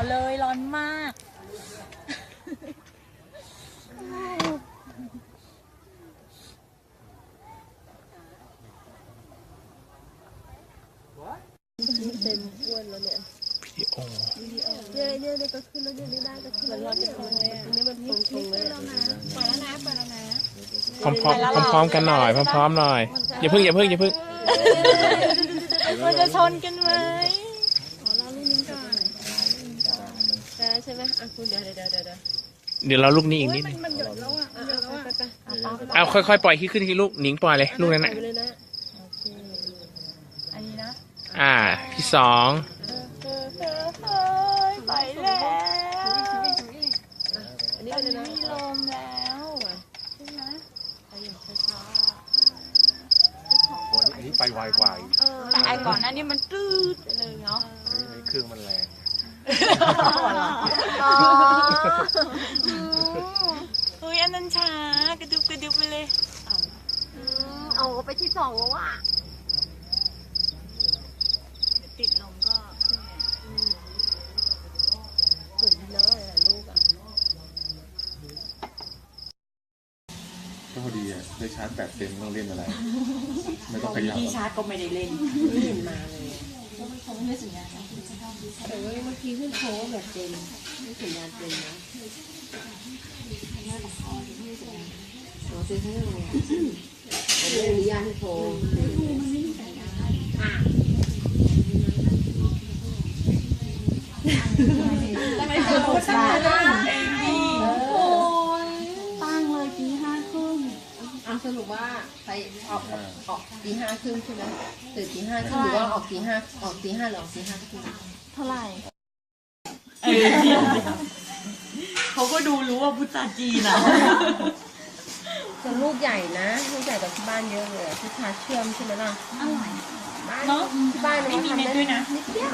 าวเลยร้อนมาก เต็มอ้วนแล้วเนี่ยวิดีโอเนี่ยเนี่ยเนี่ยก็ขึ้นแล้วเนี่ยเนี่ได้ก็ขึ้นแล้วเนี่ยอันนี้มันตรงตรงเลยอะปล่อยแล้วนะปล่อยแล้วนะพร้อมพร้อมพร้อมกันหน่อยพร้อมพร้อมหน่อยอย่าเพิ่งอย่าเพิ่งอย่าเพิ่งมันจะชนกันมได้ใช่ไหมอะคุณเดี๋ยวเดี๋ยวเดี๋ยวเดี๋ยวเดี๋ยวเราลูกนี้อีกนิดนึงอะอะไปไปไปเอาค่อยๆปล่อยที่ขึ้นที่ลูกหนิงปล่อยเลยลูกนั้นไปน่ะเลยนะอันนี้นะอ่าที่สองเฮ้ยเฮ้ยเฮ้ยไปแล้วอันนี้ตไปอนเลยนี้นะมีลมแล้วใช่ไหมไปอย่างช้าโอ้ยอันนี้ไปไวกว่าอีกแต่ไอก่อนหนั้นนี่มันตืดไปเลยเนาะอันนี้อันนี้เครื่องมันแรง อ๋อเฮ้ยอันนั้นช้ากระดุบกระดุบไปเลยเอาไปที่สองแล้วว่ะเดี๋ยวติดลมก็ขึ้นไงสวยดีนะหลายลูกอะก็พอดีอะได้ชาร์จแบตเต็มไม่ต้องเล่นอะไร ไม่ต้องขยับที่ชาร์จก็ไม่ได้เล่นไม่เห็นมาเลย แต่ว่าเมื่อกี้ขึ้นโชว์แบบเต็มไม่สัญญาณเต็มนะอ๋อซื้อข้างนอกเลยไม่ได้อนุญาตให้โทรทำ ไปออกออกตีห้าครึ่งใช่ไหมตื่นตีห้าครึ่งหรือว่าออกตีห้าออกตีห้าหรือออกตีห้าครึ่งเท่าไหร่เขาก็ดูรู้ว่าพุทธาจีนอะแต่ลูกใหญ่นะลูกใหญ่กว่าที่บ้านเยอะเลยอะที่ชาเชื่อมใช่ไหมล่ะอร่อยบ้านเนอะที่บ้านไม่มีเม็ดด้วยนะนิดเดียว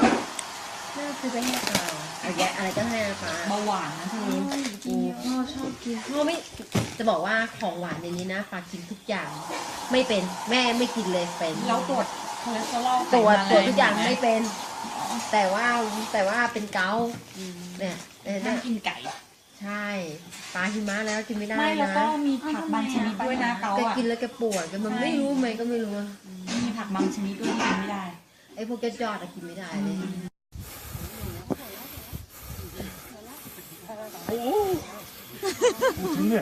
น่าซื้อไปให้ปลาอะไรแยะอะไรก็ให้ปลาเบาหวานนะเธอโอ้พ่อชอบกินพ่อไม่จะบอกว่าของหวานในนี้นะปลากินทุกอย่าง ไม่เป็นแม่ไม่กินเลยเป็นเราตรวจคอเลสเตอรอลตรวจไขตรวจมันทุกอย่างะรไม่เป็น แต่ว่าแต่ว่าเป็นเกาต์เนี่ยเนี่ยห้าเนี่ยมกินไก่ใช่ปลาหิมะแล้วกินไม่ได้ไม่แล้วนะก็มีผักบางชนิดด้วยนะเขาแกอะกินแล้วแกปวดแกมันไม่รู้ไหมก็ไม่รู้อะมีผักบางชนิดด้วยที่กินไม่ได้ไอ้พวกแกจอดอะกินไม่ได้เลย พูดถึงเ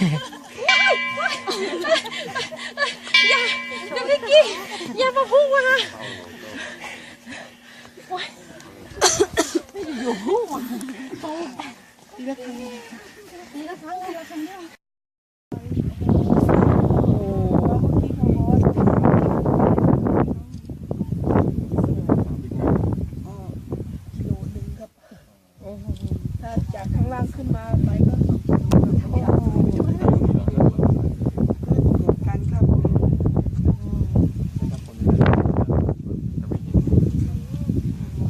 นี่ยโอ้โหเดี๋ยวอย่ามาพุ่งมาถ้าจากข้างล่างขึ้นมาไปก็การครับ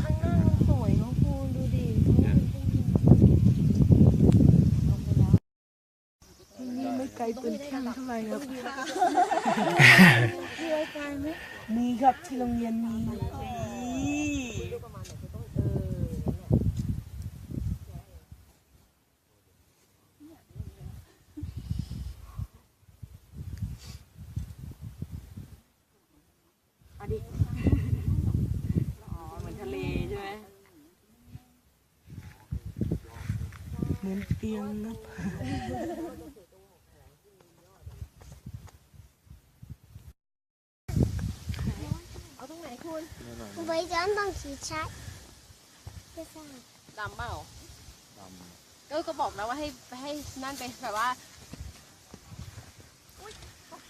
ข้างหน้ามันสวยเนาะคุณดูดิ ที่นี่ไม่ไกล เป็นที่เท่าไหร่ครับมีครับที่โรงเรียนมีเหมือนเตียงครับ คุณคุณ ไปย้อนต้องขี่ชัดไม่ทราบดำเปล่าก็ก็บอกแล้วว่าให้ให้นั่นไปแบบว่า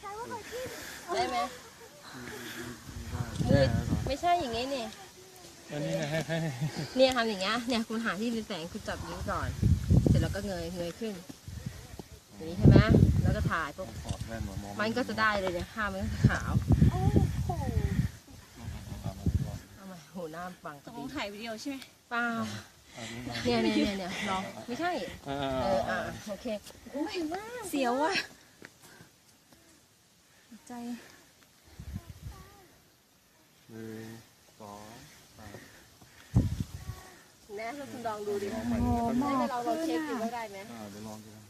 ใช่ว่าไปที่ได้ไหมมือไม่ใช่อย่างงี้นี่ อันนี้นะให้ให้เนี่ยทำอย่างเงี้ยเนี่ยคุณหาที่มีแสงคุณจับนิ้วก่อน เสร็จแล้วก็เงยเงยขึ้นอย่างนี้ใช่ไหมแล้วก็ถ่ายปุ๊บถอดแว่นมามองมันก็จะได้เลยเนี่ยห้ามันก็ขาว โอ้โหเอามาโหหน้าบังตกระกลดิ่งงถ่ายวิดีโอใช่ไหมเปล่าเนี่ยเนี่ยเนี่ยเนี่ยลองไม่ใช่อ่าเอออะโอเคโอ้ยมากเสียวว่ะใจหนึ่งสองสามแน่ถ้าคุณลองดูดิลองใหม่ไม่ได้เราลองเช็คดูว่าได้ไหมอ่าเดี๋ยวลองดูนะตั